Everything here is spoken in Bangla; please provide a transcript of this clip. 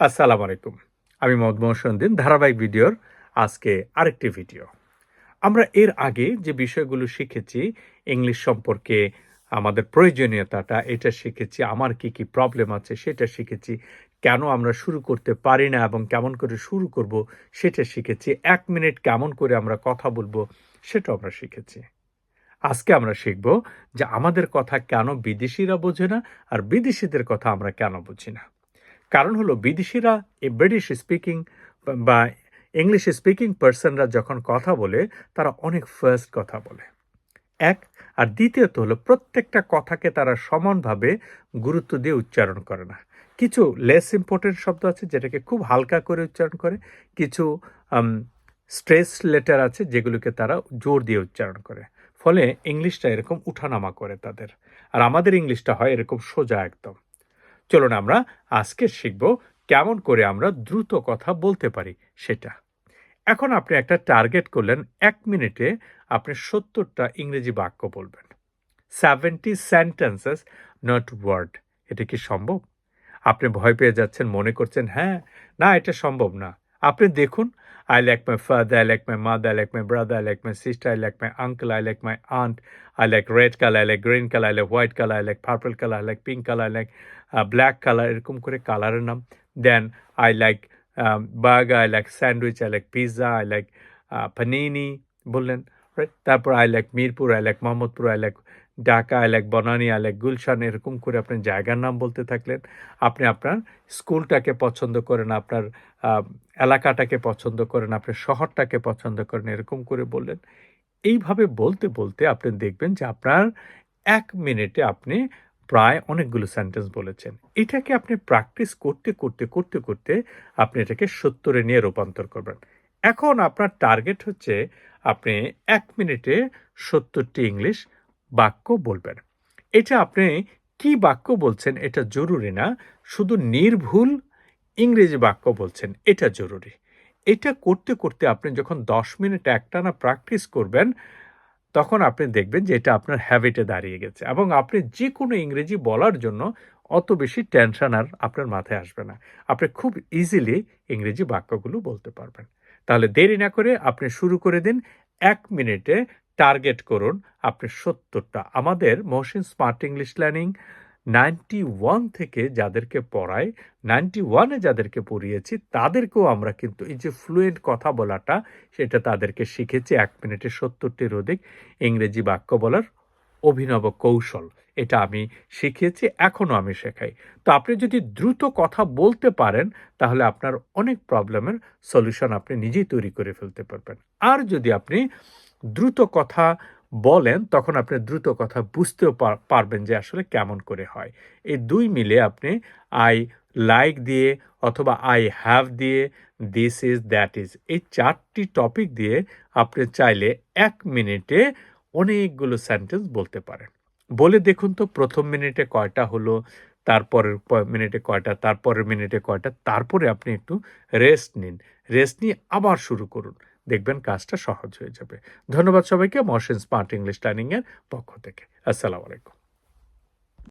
আসসালামু আলাইকুম। আমি মোহাম্মদ মহসুদ্দিন ধারাবাহিক ভিডিওর আজকে আরেকটি ভিডিও। আমরা এর আগে যে বিষয়গুলো শিখেছি, ইংলিশ সম্পর্কে আমাদের প্রয়োজনীয়তাটা, এটা শিখেছি, আমার কি কি প্রবলেম আছে সেটা শিখেছি, কেন আমরা শুরু করতে পারি না এবং কেমন করে শুরু করব সেটা শিখেছি, এক মিনিট কেমন করে আমরা কথা বলব সেটা আমরা শিখেছি। আজকে আমরা শিখব যে আমাদের কথা কেন বিদেশিরা বোঝে না আর বিদেশিদের কথা আমরা কেন বুঝি না। কারণ হলো বিদেশিরা এই ব্রিটিশ স্পিকিং বা ইংলিশ স্পিকিং পার্সনরা যখন কথা বলে, তারা অনেক ফার্স্ট কথা বলে। এক, আর দ্বিতীয়ত হলো প্রত্যেকটা কথাকে তারা সমানভাবে গুরুত্ব দিয়ে উচ্চারণ করে না। কিছু লেস ইম্পর্টেন্ট শব্দ আছে যেটাকে খুব হালকা করে উচ্চারণ করে, কিছু স্ট্রেস লেটার আছে যেগুলোকে তারা জোর দিয়ে উচ্চারণ করে। ফলে ইংলিশটা এরকম উঠানামা করে তাদের। আর আমাদের ইংলিশটা হয় এরকম সোজা একদম। চলুন আমরা আজকে শিখব কেমন করে আমরা দ্রুত কথা বলতে পারি সেটা। এখন আপনি একটা টার্গেট করলেন, এক মিনিটে আপনি সত্তরটা ইংরেজি বাক্য বলবেন। Seventy sentences, not word. এটা কি সম্ভব? আপনি ভয় পেয়ে যাচ্ছেন, মনে করছেন হ্যাঁ না, এটা সম্ভব না। আপনি দেখুন I like my father, I like my mother, I like my brother, I like my sister, I like my uncle, I like my aunt, I like red color, I like green color, I like white color, I like purple color, I like pink color, I like uh, black color এরকম করে কালারের নাম দেন I like burger I like sandwich I like pizza I like panini বললেন রাইট তারপর I like Mirpur I like Mohammadpur I like Dhaka I like Banani I like Gulshan, এরকম করে আপনি জায়গার নাম বলতে থাকলেন। আপনি আপনার স্কুলটাকে পছন্দ করেন, আপনার এলাকাটাকে পছন্দ করেন আপনি শহরটাকে পছন্দ করেন, এরকম করে বললেন। এইভাবে বলতে বলতে আপনি দেখবেন যে আপনার এক মিনিটে আপনি প্রায় অনেকগুলো সেন্টেন্স বলেছেন। এটাকে আপনি প্র্যাকটিস করতে করতে করতে করতে আপনি এটাকে সত্তরে নিয়ে রূপান্তর করবেন। এখন আপনার টার্গেট হচ্ছে আপনি এক মিনিটে সত্তরটি ইংলিশ বাক্য বলবেন। এটা আপনি কি বাক্য বলছেন এটা জরুরি না, শুধু নির্ভুল ইংরেজি বাক্য বলছেন এটা জরুরি। এটা করতে করতে আপনি যখন দশ মিনিট একটানা প্র্যাকটিস করবেন, তখন আপনি দেখবেন যে এটা আপনার হ্যাবিটে দাঁড়িয়ে গেছে এবং আপনি যে কোনো ইংরেজি বলার জন্য অত বেশি টেনশন আর আপনার মাথায় আসবে না। আপনি খুব ইজিলি ইংরেজি বাক্যগুলো বলতে পারবেন। তাহলে দেরি না করে আপনি শুরু করে দিন, এক মিনিটে টার্গেট করুন আপনি সত্তরটা। আমাদের Mohsin smart English learning ninety one থেকে যাদেরকে পড়াই, নাইনটি ওয়ানে যাদেরকে পড়িয়েছি, তাদেরকেও আমরা কিন্তু এই যে ফ্লুয়েন্ট কথা বলাটা, সেটা তাদেরকে শিখেছি। এক মিনিটে সত্তরটির অধিক ইংরেজি বাক্য বলার অভিনব কৌশল, এটা আমি শিখিয়েছি এখনও আমি শেখাই। তো আপনি যদি দ্রুত কথা বলতে পারেন, তাহলে আপনার অনেক প্রবলেমের সলিউশন আপনি নিজেই তৈরি করে ফেলতে পারবেন। আর যদি আপনি দ্রুত কথা বলেন, তখন আপনি দ্রুত কথা বুঝতেও পারবেন যে আসলে কেমন করে হয়। এই দুই মিলে আপনি আই লাইক দিয়ে অথবা আই হ্যাভ দিয়ে দিস ইজ দ্যাট ইজ এই চারটি টপিক দিয়ে আপনি চাইলে এক মিনিটে অনেকগুলো সেন্টেন্স বলতে পারেন। বলে দেখুন তো, প্রথম মিনিটে কয়টা হলো, তারপরের মিনিটে কয়টা, তারপরের মিনিটে কয়টা, তারপরে আপনি একটু রেস্ট নিন। রেস্ট নিয়ে আবার শুরু করুন। দেখবেন কাজটা সহজ হয়ে যাবে। ধন্যবাদ সবাইকে, মহসিন স্মার্ট ইংলিশ লার্নিংয়ের পক্ষ থেকে। আসসালামু আলাইকুম।